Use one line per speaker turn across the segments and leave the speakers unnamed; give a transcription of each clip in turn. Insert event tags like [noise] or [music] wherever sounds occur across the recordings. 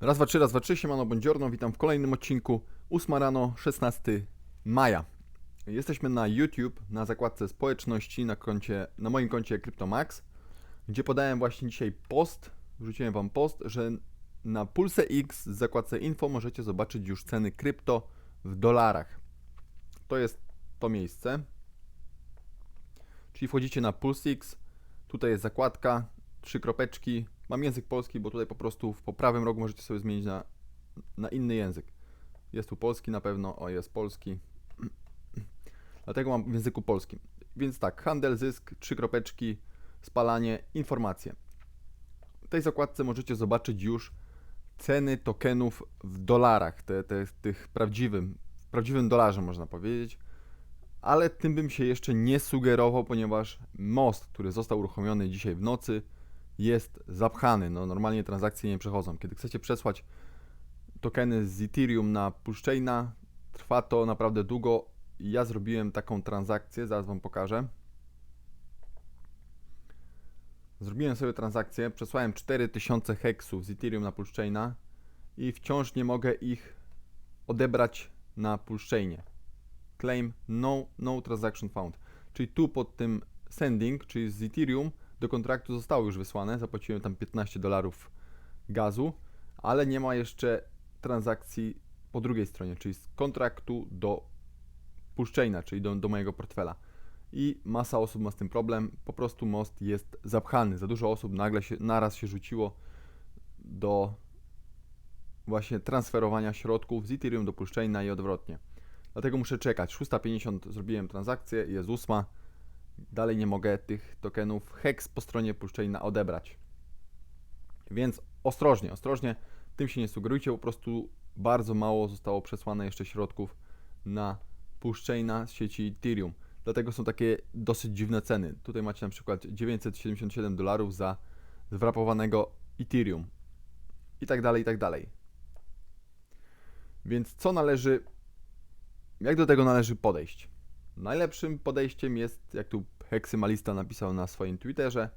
Raz, dwa, trzy, raz, dwa, trzy, siemano, buongiorno, witam w kolejnym odcinku, 8 rano, 16 maja. Jesteśmy na YouTube, na zakładce społeczności, na, koncie, na moim koncie CryptoMax, gdzie podałem właśnie dzisiaj post, wrzuciłem wam post, że na Pulse X w zakładce info możecie zobaczyć już ceny krypto w dolarach. To jest to miejsce. Czyli wchodzicie na Pulse X, tutaj jest zakładka, trzy kropeczki. Mam język polski, bo tutaj po prostu w po prawym rogu możecie sobie zmienić na, na inny język. Jest tu polski na pewno, o jest polski. [clears throat] Dlatego mam w języku polskim. Więc tak, handel, zysk, trzy kropeczki, spalanie, informacje. W tej zakładce możecie zobaczyć już ceny tokenów w dolarach, te, te, tych prawdziwym, prawdziwym dolarze można powiedzieć. Ale tym bym się jeszcze nie sugerował, ponieważ most, który został uruchomiony dzisiaj w nocy, jest zapchany. No, normalnie transakcje nie przechodzą. Kiedy chcecie przesłać tokeny z Ethereum na Pushchaina, trwa to naprawdę długo. Ja zrobiłem taką transakcję, zaraz Wam pokażę. Zrobiłem sobie transakcję, przesłałem 4000 heksów z Ethereum na Pushchaina i wciąż nie mogę ich odebrać na Pushchainie. Claim no, no transaction found. Czyli tu pod tym sending, czyli z Ethereum do kontraktu zostało już wysłane. Zapłaciłem tam 15 dolarów gazu, ale nie ma jeszcze transakcji po drugiej stronie, czyli z kontraktu do Pushchaina, czyli do, do mojego portfela. I masa osób ma z tym problem. Po prostu most jest zapchany. Za dużo osób nagle się, naraz się rzuciło do właśnie transferowania środków z Ethereum do Pushchaina i odwrotnie. Dlatego muszę czekać. 6.50 zrobiłem transakcję, jest 8. Dalej nie mogę tych tokenów hex po stronie Pushchaina odebrać. Więc ostrożnie, ostrożnie. Tym się nie sugerujcie, po prostu bardzo mało zostało przesłane jeszcze środków na Pushchaina z sieci Ethereum. Dlatego są takie dosyć dziwne ceny. Tutaj macie na przykład 977 dolarów za zwrapowanego Ethereum. I tak dalej, i tak dalej. Więc co należy, jak do tego należy podejść? Najlepszym podejściem jest, jak tu heksymalista napisał na swoim Twitterze,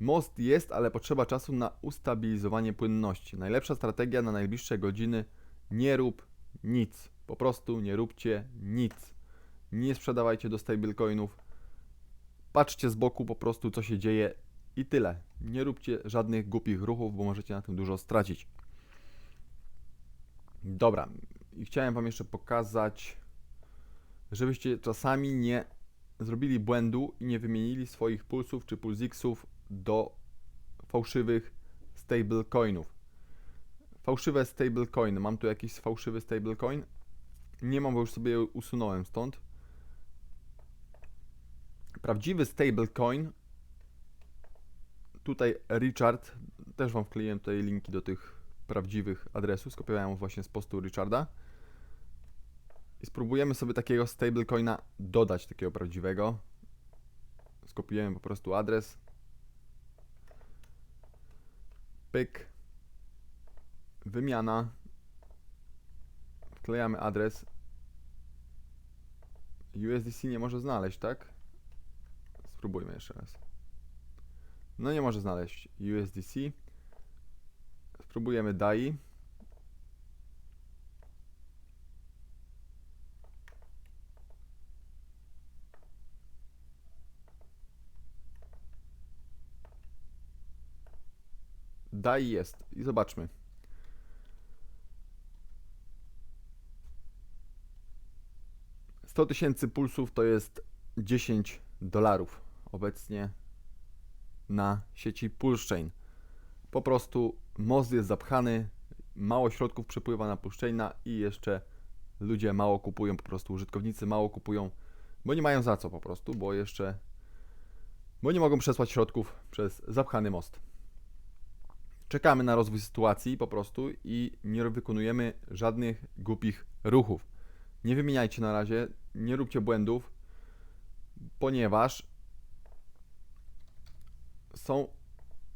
most jest, ale potrzeba czasu na ustabilizowanie płynności. Najlepsza strategia na najbliższe godziny, nie rób nic. Po prostu nie róbcie nic. Nie sprzedawajcie do stablecoinów. Patrzcie z boku po prostu, co się dzieje i tyle. Nie róbcie żadnych głupich ruchów, bo możecie na tym dużo stracić. Dobra, i chciałem Wam jeszcze pokazać, żebyście czasami nie zrobili błędu i nie wymienili swoich pulsów czy pulsixów do fałszywych stablecoinów. Fałszywe stablecoiny. Mam tu jakiś fałszywy stablecoin? Nie mam, bo już sobie usunąłem stąd. Prawdziwy stablecoin. Tutaj Richard, też Wam wkleiłem tutaj linki do tych prawdziwych adresów. Skopiowałem właśnie z postu Richarda. I spróbujemy sobie takiego stablecoina dodać, takiego prawdziwego. Skopiujemy po prostu adres. Pyk. Wymiana. Wklejamy adres. USDC nie może znaleźć, tak? Spróbujmy jeszcze raz. No nie może znaleźć USDC. Spróbujemy DAI. DAI jest. I zobaczmy. Sto tysięcy pulsów to jest 10 dolarów obecnie na sieci Pulsechain. Po prostu most jest zapchany, mało środków przepływa na Pulsechaina i jeszcze ludzie mało kupują, po prostu użytkownicy mało kupują, bo nie mają za co po prostu, bo jeszcze bo nie mogą przesłać środków przez zapchany most. Czekamy na rozwój sytuacji po prostu i nie wykonujemy żadnych głupich ruchów. Nie wymieniajcie na razie, nie róbcie błędów, ponieważ są,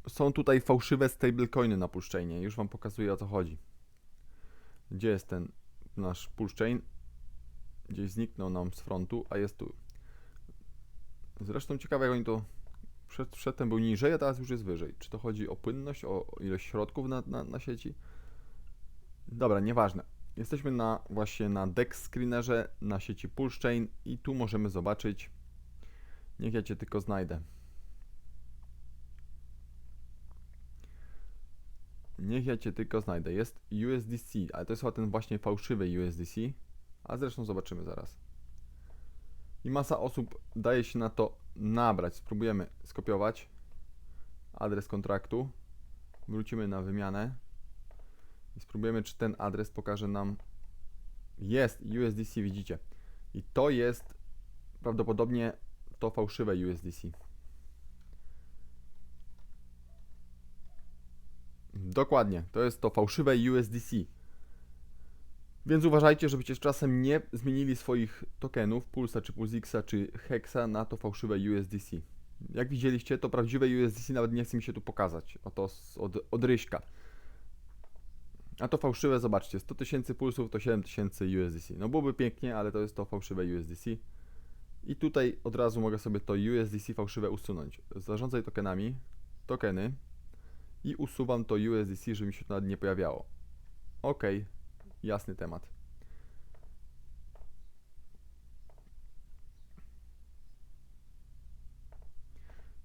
są tutaj fałszywe stablecoiny na Pulszczainie. Już Wam pokazuję o co chodzi. Gdzie jest ten nasz Pulszczain? Gdzieś zniknął nam z frontu, a jest tu. Zresztą ciekawe jak oni to... Przed, przedtem był niżej, a teraz już jest wyżej. Czy to chodzi o płynność, o ilość środków na, na, na sieci? Dobra, nieważne. Jesteśmy na właśnie na Dex Screenerze na sieci Pulsechain i tu możemy zobaczyć. Niech ja cię tylko znajdę. Niech ja cię tylko znajdę. Jest USDC, ale to jest chyba ten właśnie fałszywy USDC. A zresztą zobaczymy zaraz. I masa osób daje się na to nabrać. Spróbujemy skopiować adres kontraktu. Wrócimy na wymianę. I spróbujemy, czy ten adres pokaże nam. Jest USDC, widzicie. I to jest prawdopodobnie to fałszywe USDC. Dokładnie, to jest to fałszywe USDC. Więc uważajcie, żebyście czasem nie zmienili swoich tokenów, Pulsa czy Pulsixa czy Hexa na to fałszywe USDC. Jak widzieliście, to prawdziwe USDC nawet nie chce mi się tu pokazać. Oto od, od Ryśka. A to fałszywe, zobaczcie, 100 tysięcy pulsów to 7 tysięcy USDC. No byłoby pięknie, ale to jest to fałszywe USDC. I tutaj od razu mogę sobie to USDC fałszywe usunąć. Zarządzaj tokenami, tokeny i usuwam to USDC, żeby mi się to nawet nie pojawiało. Ok, jasny temat.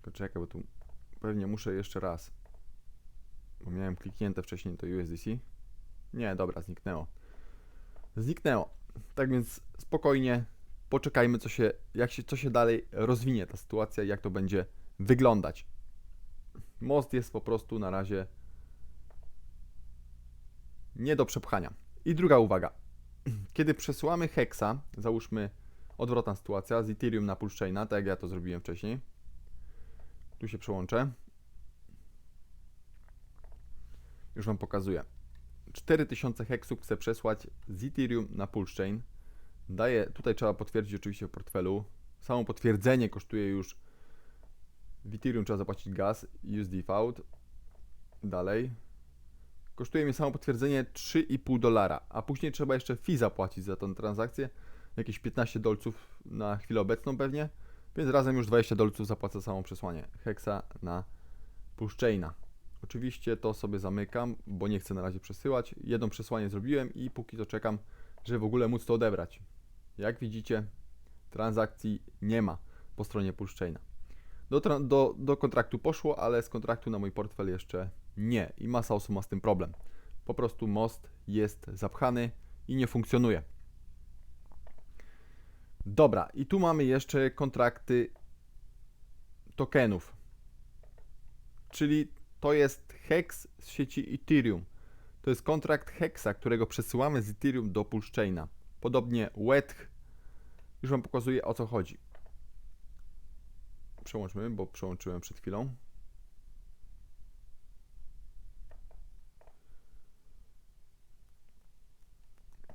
Tylko czekaj, bo tu pewnie muszę jeszcze raz. Bo miałem kliknięte wcześniej to USDC. Nie, dobra, zniknęło. Zniknęło. Tak więc spokojnie poczekajmy, co się, jak się, co się dalej rozwinie ta sytuacja, jak to będzie wyglądać. Most jest po prostu na razie nie do przepchania. I druga uwaga. Kiedy przesyłamy hexa, załóżmy odwrotna sytuacja z Ethereum na Pulsechaina, tak jak ja to zrobiłem wcześniej. Tu się przełączę. Już Wam pokazuję. 4000 heksów chcę przesłać z Ethereum na Pulsechain. Daję, tutaj trzeba potwierdzić oczywiście w portfelu. Samo potwierdzenie kosztuje już w Ethereum trzeba zapłacić gaz, USD Fout. Dalej. Kosztuje mnie samo potwierdzenie 3,5 dolara, a później trzeba jeszcze fee zapłacić za tę transakcję. Jakieś 15 dolców na chwilę obecną pewnie. Więc razem już 20 dolców zapłacę samo przesłanie Hexa na Pulsechaina. Oczywiście to sobie zamykam, bo nie chcę na razie przesyłać. Jedno przesłanie zrobiłem i póki to czekam, żeby w ogóle móc to odebrać. Jak widzicie, transakcji nie ma po stronie Pulsechaina. Do, do, do kontraktu poszło, ale z kontraktu na mój portfel jeszcze nie. I masa osób ma z tym problem. Po prostu most jest zapchany i nie funkcjonuje. Dobra, i tu mamy jeszcze kontrakty tokenów. Czyli to jest hex z sieci Ethereum. To jest kontrakt hexa, którego przesyłamy z Ethereum do Pulsechaina. Podobnie WETH. Już Wam pokazuję o co chodzi. Przełączmy, bo przełączyłem przed chwilą.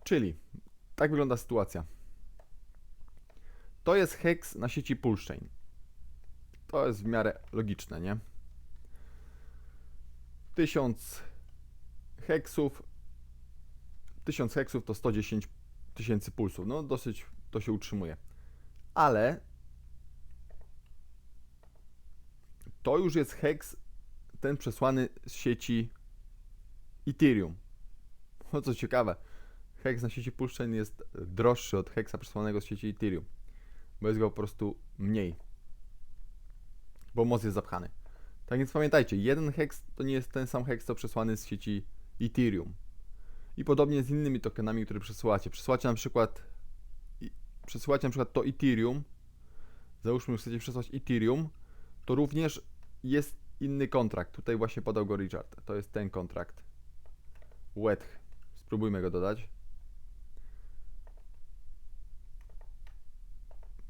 Czyli tak wygląda sytuacja. To jest hex na sieci Pulsechain. To jest w miarę logiczne, nie? 1000 heksów. 1000 heksów to 110 tysięcy pulsów. No dosyć to się utrzymuje. Ale to już jest heks ten przesłany z sieci Ethereum. No co ciekawe, heks na sieci Pulsechain jest droższy od heksa przesłanego z sieci Ethereum, bo jest go po prostu mniej, bo most jest zapchany. Tak więc pamiętajcie, jeden heks to nie jest ten sam heks, co przesłany z sieci Ethereum. I podobnie z innymi tokenami, które przesyłacie. Przesyłacie na przykład przesyłacie na przykład to Ethereum. Załóżmy, że chcecie przesłać Ethereum, to również jest inny kontrakt. Tutaj właśnie podał go Richard. To jest ten kontrakt. WETH. Spróbujmy go dodać.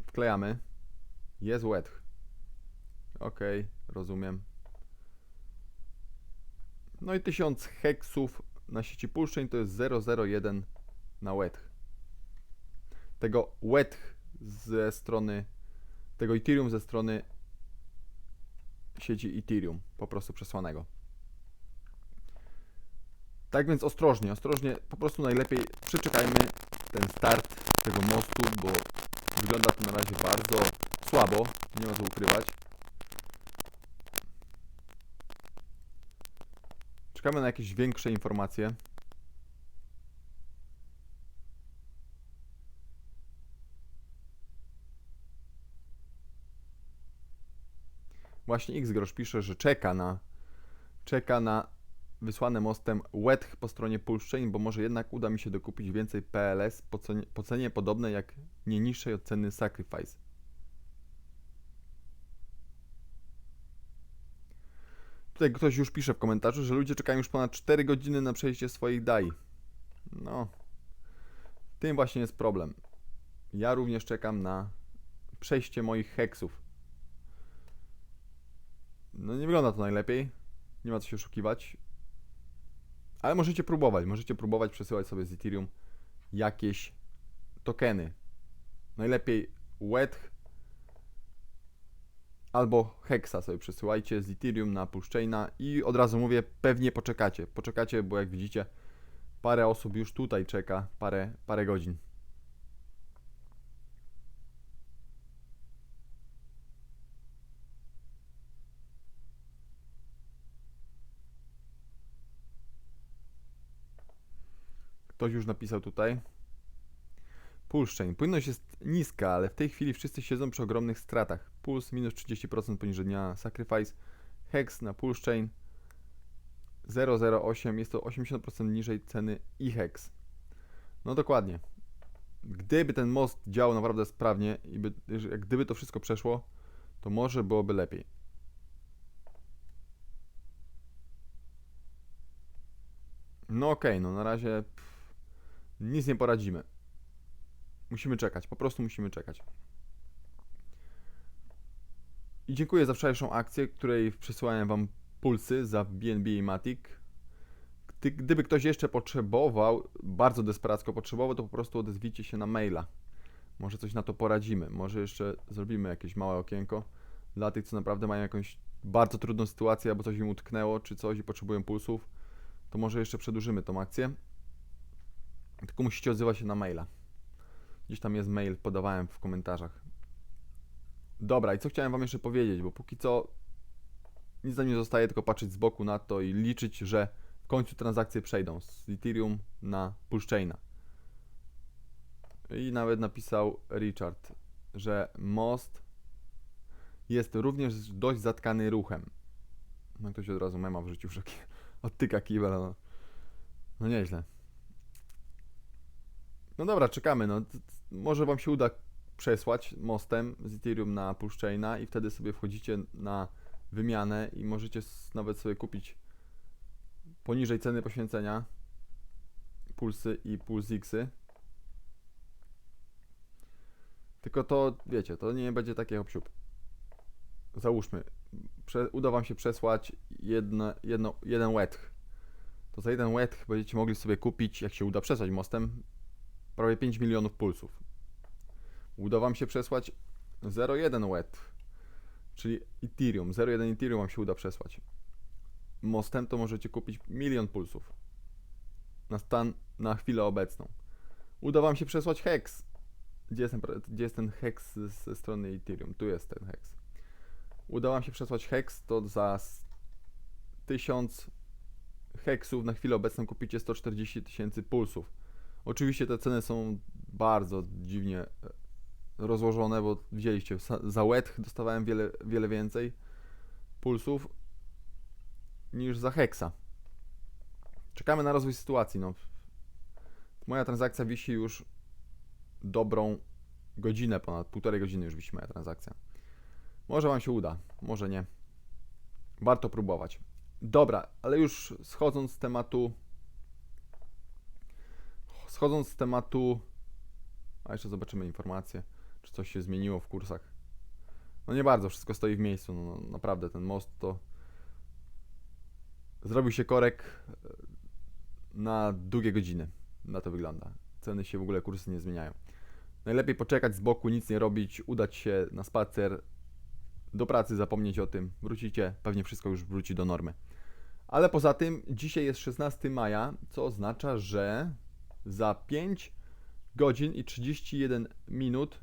Wklejamy. Jest WETH. Ok, rozumiem. No i 1000 heksów na sieci Pulsechain to jest 001 na WETH. Tego WETH ze strony tego Ethereum ze strony sieci Ethereum, po prostu przesłanego. Tak więc ostrożnie, ostrożnie, po prostu najlepiej przeczekajmy ten start tego mostu, bo wygląda to na razie bardzo słabo, nie ma co ukrywać. Czekamy na jakieś większe informacje. Właśnie Xgrosz pisze, że czeka na czeka na wysłane mostem Wetch po stronie Pulszczeń, bo może jednak uda mi się dokupić więcej PLS po cenie, po cenie podobnej jak nie niższej od ceny Sacrifice. Tutaj ktoś już pisze w komentarzu, że ludzie czekają już ponad 4 godziny na przejście swoich dai. No, tym właśnie jest problem. Ja również czekam na przejście moich heksów. No nie wygląda to najlepiej. Nie ma co się oszukiwać. Ale możecie próbować. Możecie próbować przesyłać sobie z Ethereum jakieś tokeny. Najlepiej WETH albo Hexa sobie przesyłajcie z Ethereum na Pulsechaina i od razu mówię, pewnie poczekacie. Poczekacie, bo jak widzicie, parę osób już tutaj czeka, parę, parę godzin. Ktoś już napisał tutaj. Pulszczeń. Płynność jest niska, ale w tej chwili wszyscy siedzą przy ogromnych stratach. Puls minus 30% poniżej dnia Sacrifice. Hex na Pulszczeń 008 jest to 80% niżej ceny iHex. No dokładnie. Gdyby ten most działał naprawdę sprawnie i by, gdyby to wszystko przeszło, to może byłoby lepiej. No okej, no na razie pff, nic nie poradzimy. Musimy czekać, po prostu musimy czekać. I dziękuję za wczorajszą akcję, której przesyłałem Wam pulsy za BNB i Matic. Gdy, gdyby ktoś jeszcze potrzebował, bardzo desperacko potrzebował, to po prostu odezwijcie się na maila. Może coś na to poradzimy. Może jeszcze zrobimy jakieś małe okienko dla tych, co naprawdę mają jakąś bardzo trudną sytuację, albo coś im utknęło, czy coś i potrzebują pulsów. To może jeszcze przedłużymy tą akcję. Tylko musicie odzywać się na maila. Gdzieś tam jest mail, podawałem w komentarzach. Dobra, i co chciałem Wam jeszcze powiedzieć, bo póki co nic nam nie zostaje, tylko patrzeć z boku na to i liczyć, że w końcu transakcje przejdą z Ethereum na Pulsechaina. I nawet napisał Richard, że most jest również dość zatkany ruchem. No ktoś od razu mema wrzucił, że [laughs] odtyka kibel, no. no nieźle. No dobra, czekamy, no. Może Wam się uda przesłać mostem z Ethereum na Pulsechaina i wtedy sobie wchodzicie na wymianę i możecie nawet sobie kupić poniżej ceny poświęcenia pulsy i pulsixy. Tylko to, wiecie, to nie będzie takie hop Załóżmy, prze, uda Wam się przesłać jedno, jedno, jeden wetch. To za jeden wetch będziecie mogli sobie kupić, jak się uda przesłać mostem, prawie 5 milionów pulsów. Uda Wam się przesłać 0,1 wetch, czyli Ethereum. 0,1 Ethereum Wam się uda przesłać. Mostem to możecie kupić milion pulsów. Na stan, na chwilę obecną. Uda Wam się przesłać hex. Gdzie jest ten, gdzie jest ten hex ze strony Ethereum? Tu jest ten hex. Uda Wam się przesłać hex, to za s- 1000 heksów na chwilę obecną kupicie 140 tysięcy pulsów. Oczywiście te ceny są bardzo dziwnie e, rozłożone, bo widzieliście, za wetch [laughs] dostawałem wiele, wiele więcej pulsów niż za hexa. Czekamy na rozwój sytuacji. No. Moja transakcja wisi już dobrą godzinę, ponad półtorej godziny już wisi moja transakcja. Może Wam się uda, może nie. Warto próbować. Dobra, ale już schodząc z tematu. Schodząc z tematu. A jeszcze zobaczymy informacje, czy coś się zmieniło w kursach. No nie bardzo, wszystko stoi w miejscu. No, no, naprawdę ten most to. Zrobił się korek e, na długie godziny. Na to wygląda. Ceny się w ogóle, kursy nie zmieniają. Najlepiej poczekać z boku, nic nie robić, udać się na spacer, do pracy, zapomnieć o tym, wrócicie, pewnie wszystko już wróci do normy. Ale poza tym, dzisiaj jest 16 maja, co oznacza, że za 5 godzin i 31 minut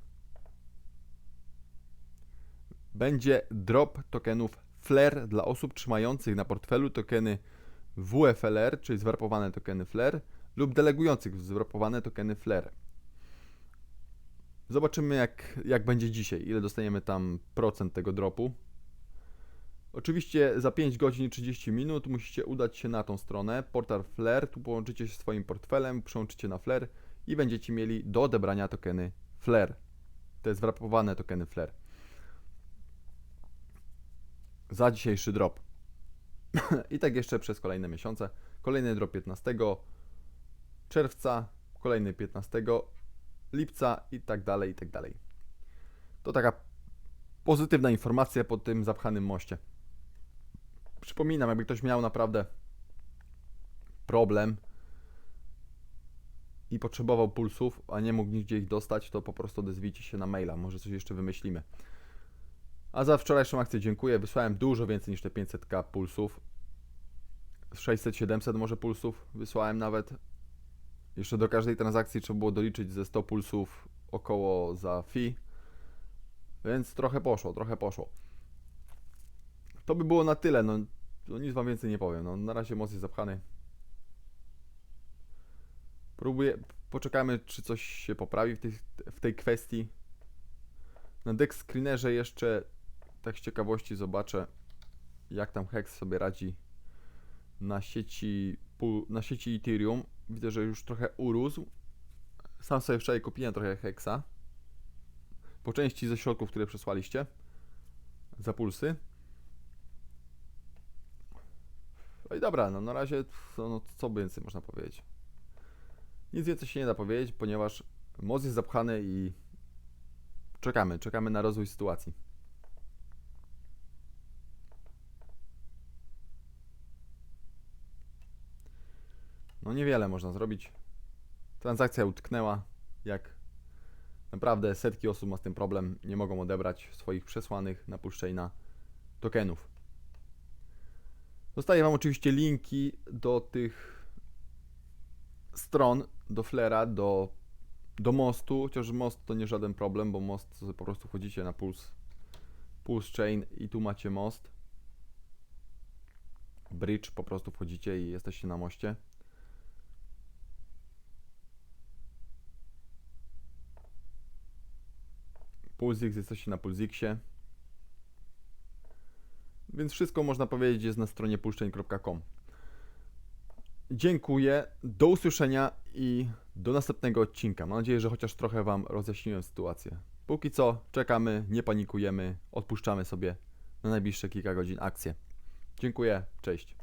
będzie drop tokenów FLAIR dla osób trzymających na portfelu tokeny WFLR, czyli zwarpowane tokeny FLAIR, lub delegujących zwarpowane tokeny FLAIR. Zobaczymy, jak, jak będzie dzisiaj, ile dostaniemy tam procent tego dropu. Oczywiście za 5 godzin i 30 minut musicie udać się na tą stronę, portal Flare, tu połączycie się swoim portfelem, przełączycie na Flare i będziecie mieli do odebrania tokeny Flare. To jest wrapowane tokeny Flare. Za dzisiejszy drop. [clears throat] I tak jeszcze przez kolejne miesiące. Kolejny drop 15 czerwca, kolejny 15 lipca i tak dalej, i tak dalej. To taka pozytywna informacja po tym zapchanym moście. Przypominam, jakby ktoś miał naprawdę problem i potrzebował pulsów, a nie mógł nigdzie ich dostać, to po prostu odezwijcie się na maila, może coś jeszcze wymyślimy. A za wczorajszą akcję dziękuję. Wysłałem dużo więcej niż te 500k pulsów. 600-700 może pulsów wysłałem nawet. Jeszcze do każdej transakcji trzeba było doliczyć ze 100 pulsów około za fee. Więc trochę poszło, trochę poszło. To by było na tyle. No, no nic wam więcej nie powiem. No, na razie moc jest zapchany. Próbuję. Poczekamy, czy coś się poprawi w tej, w tej kwestii. Na deck screenerze jeszcze tak z ciekawości zobaczę, jak tam Hex sobie radzi na sieci, na sieci Ethereum. Widzę, że już trochę urósł. Sam sobie wczoraj kupiłem trochę Hexa. Po części ze środków, które przesłaliście. Za pulsy. No i dobra, no na razie no, co więcej można powiedzieć. Nic więcej się nie da powiedzieć, ponieważ moc jest zapchany i czekamy, czekamy na rozwój sytuacji. No niewiele można zrobić. Transakcja utknęła, jak naprawdę setki osób ma z tym problem, nie mogą odebrać swoich przesłanych na puszczejna tokenów. Zostaję Wam oczywiście linki do tych stron, do Flera, do, do mostu, chociaż most to nie żaden problem, bo most po prostu wchodzicie na Pulse, Pulse Chain i tu macie most. Bridge, po prostu wchodzicie i jesteście na moście. Pulsix, jesteście na Pulsixie. Więc wszystko można powiedzieć jest na stronie pulszczeń.com. Dziękuję, do usłyszenia i do następnego odcinka. Mam nadzieję, że chociaż trochę Wam rozjaśniłem sytuację. Póki co czekamy, nie panikujemy, odpuszczamy sobie na najbliższe kilka godzin akcję. Dziękuję, cześć.